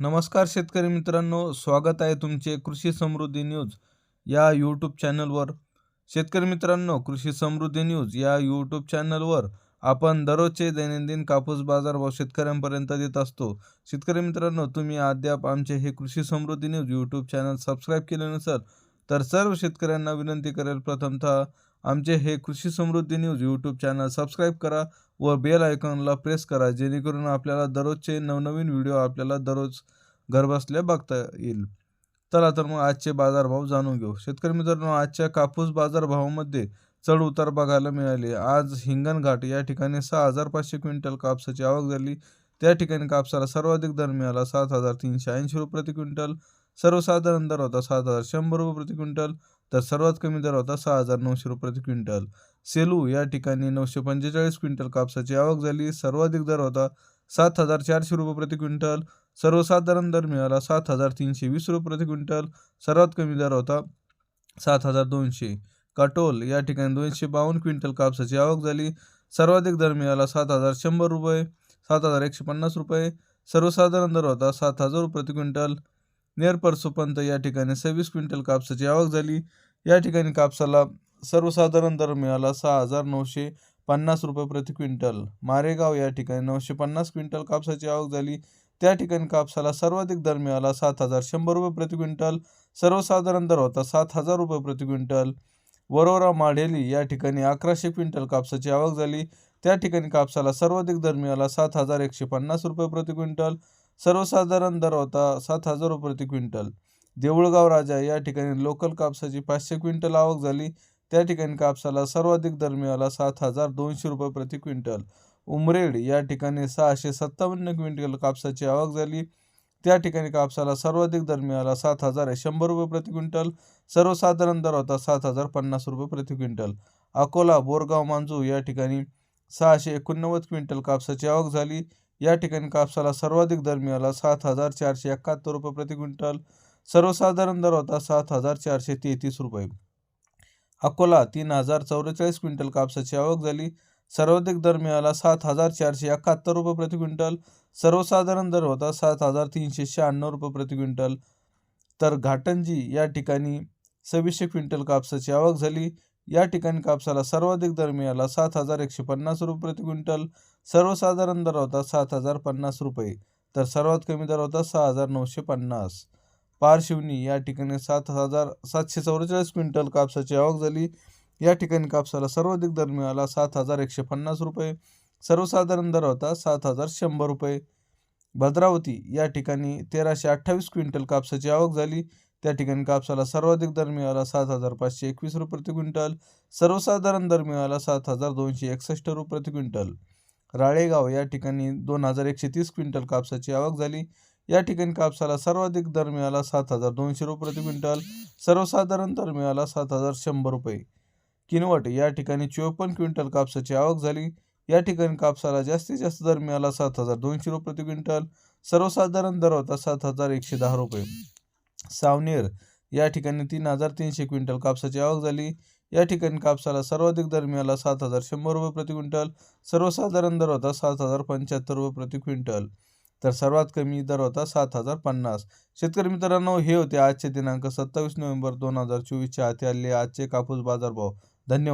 नमस्कार शेतकरी मित्रांनो स्वागत आहे तुमचे कृषी समृद्धी न्यूज या यूट्यूब चॅनलवर. शेतकरी मित्रांनो कृषी समृद्धी न्यूज या यूट्यूब चॅनलवर आपण दररोजचे दैनंदिन कापूस बाजार भाव शेतकऱ्यांपर्यंत देत असतो. शेतकरी मित्रांनो तुम्ही अद्याप आमचे हे Krushi Samruddhi news YouTube channel subscribe केले नसेल तर सर्व शेतकऱ्यांना विनंती करेल प्रथमतः आमचे हे Krushi Samruddhi news YouTube channel subscribe करा व बेल आयकॉनला प्रेस करा जेणेकरून आपल्याला दररोजचे नवनवीन व्हिडिओ आपल्याला दररोज घरबसल्या बघता येईल. चला तर मग आजचे बाजारभाव जाणून घेऊ. शेतकरी मित्रांनो आजच्या कापूस बाजारभावामध्ये चढ उतार बघायला मिळाले. आज हिंगणघाट या ठिकाणी सहा हजार पाचशे क्विंटल कापसाची आवक झाली. त्या ठिकाणी कापसाला सर्वाधिक दर मिळाला सात हजार तीनशे ऐंशी रुपये प्रति क्विंटल सर्वसाधारण दर होता सात हजार शंभर रुपये प्रति क्विंटल. तर सर्वात कमी दर होता सहा हजार नऊशे रुपये प्रति क्विंटल. सेलू या ठिकाणी नऊशे पंचेचाळीस क्विंटल कापसाची आवक झाली. सर्वाधिक दर होता सात हजार चारशे रुपये प्रति क्विंटल. सर्वसाधारण दर मिळाला सात हजार तीनशे वीस रुपये प्रति क्विंटल. सर्वात कमी दर होता सात हजार दोनशे. काटोल या ठिकाणी दोनशे बावन्न क्विंटल कापसाची आवक झाली. सर्वाधिक दर मिळाला सात हजार शंभर रुपये सात हजार एकशे पन्नास रुपये. सर्वसाधारण दर होता सात हजार रुपये प्रति क्विंटल. नेरपरसुपंत या ठिकाणी सव्वीस क्विंटल कापसाची आवक झाली. या ठिकाणी कापसाला सर्वसाधारण दर मिळाला सहा हजार नऊशे पन्नास रुपये प्रति क्विंटल. मारेगाव या ठिकाणी नऊशे पन्नास क्विंटल कापसाची आवक झाली. त्या ठिकाणी कापसाला सर्वाधिक दर मिळाला सात हजार शंभर रुपये प्रति क्विंटल. सर्वसाधारण दर होता सात हजार रुपये प्रति क्विंटल. वरोरा माढेली या ठिकाणी अकराशे क्विंटल कापसाची आवक झाली. त्या ठिकाणी कापसाला सर्वाधिक दर मिळाला सात हजार एकशे पन्नास रुपये प्रति क्विंटल. सर्वसाधारण दर होता सात हजार रुपये प्रति क्विंटल. देऊळगाव राजा या ठिकाणी लोकल कापसाची पाचशे क्विंटल आवक झाली. त्या ठिकाणी कापसाला सर्वाधिक दर मिळाला सात हजार दोनशे रुपये प्रति क्विंटल. उमरेड या ठिकाणी सहाशे सत्तावन्न क्विंटल कापसाची आवक झाली. त्या ठिकाणी कापसाला सर्वाधिक दर मिळाला सात हजार शंभर रुपये प्रति क्विंटल. सर्वसाधारण दर होता सात हजार पन्नास रुपये प्रति क्विंटल. अकोला बोरगाव मांजू या ठिकाणी सहाशे एकोणनव्वद क्विंटल कापसाची आवक झाली. या ठिकाणी कापसाला सर्वाधिक दर मिळाला. सात हजार चारशे एकाहत्तर रुपये प्रति क्विंटल. सर्वसाधारण दर होता सात हजार चारशे तेहतीस रुपये. अकोला तीन हजार चौवेचाळीस क्विंटल कापसाची आवक झाली. सर्वाधिक दर मिळाला सात हजार चारशे एकाहत्तर रुपये प्रति क्विंटल. सर्वसाधारण दर होता सात हजार तीनशे शहाण्णव रुपये प्रति क्विंटल. तर घाटंजी या ठिकाणी सव्वीसशे क्विंटल कापसाची आवक झाली. या ठिकाणी कापसाला सर्वाधिक दर मिळाला सात हजार एकशे पन्नास रुपये प्रति क्विंटल. सर्वसाधारण दर होता सात हजार पन्नास रुपये. तर सर्वात कमी दर होता सहा हजार नऊशे पन्नास. पारशिवनी या ठिकाणी सात हजार सातशे चौवेचाळीस क्विंटल कापसाची आवक झाली. या ठिकाणी कापसाला सर्वाधिक दर मिळाला सात हजार एकशे पन्नास रुपये. सर्वसाधारण दर होता सात हजार शंभर रुपये. भद्रावती या ठिकाणी तेराशे अठ्ठावीस क्विंटल कापसाची आवक झाली. त्या ठिकाणी कापसाला सर्वाधिक दर मिळाला सात हजार पाचशे एकवीस रुपये प्रति क्विंटल. सर्वसाधारण दर मिळाला सात हजार दोनशे एकसष्ट रुपये प्रति क्विंटल. राळेगाव या ठिकाणी दोन हजार एकशे तीस क्विंटल कापसाची आवक झाली. या ठिकाणी कापसाला सर्वाधिक दर मिळाला सात हजार दोनशे रुपये प्रति क्विंटल. सर्वसाधारण दर मिळाला सात हजार शंभर रुपये. किनवट या ठिकाणी चोपन्न क्विंटल कापसाची आवक झाली. या ठिकाणी कापसाला जास्तीत जास्त दर मिळाला सात हजार दोनशे रुपये प्रति क्विंटल. सर्वसाधारण दर होता सात हजार एकशे दहा रुपये. सावनेर. या ठिकाणी तीन हजार तीनशे क्विंटल कापसाची आवक झाली. या ठिकाणी कापसाला सर्वाधिक दर मिळाला सात हजार शंभर रुपये प्रति क्विंटल सर्वसाधारण दर होता सात हजार पंच्याहत्तर रुपये प्रति क्विंटल. तर सर्वात कमी दर होता सात हजार पन्नास. शेतकरी मित्रांनो हे होते आजचे दिनांक सत्तावीस नोव्हेंबर दोन हजार चोवीसच्या हाती आले आजचे कापूस बाजारभाव. धन्यवाद.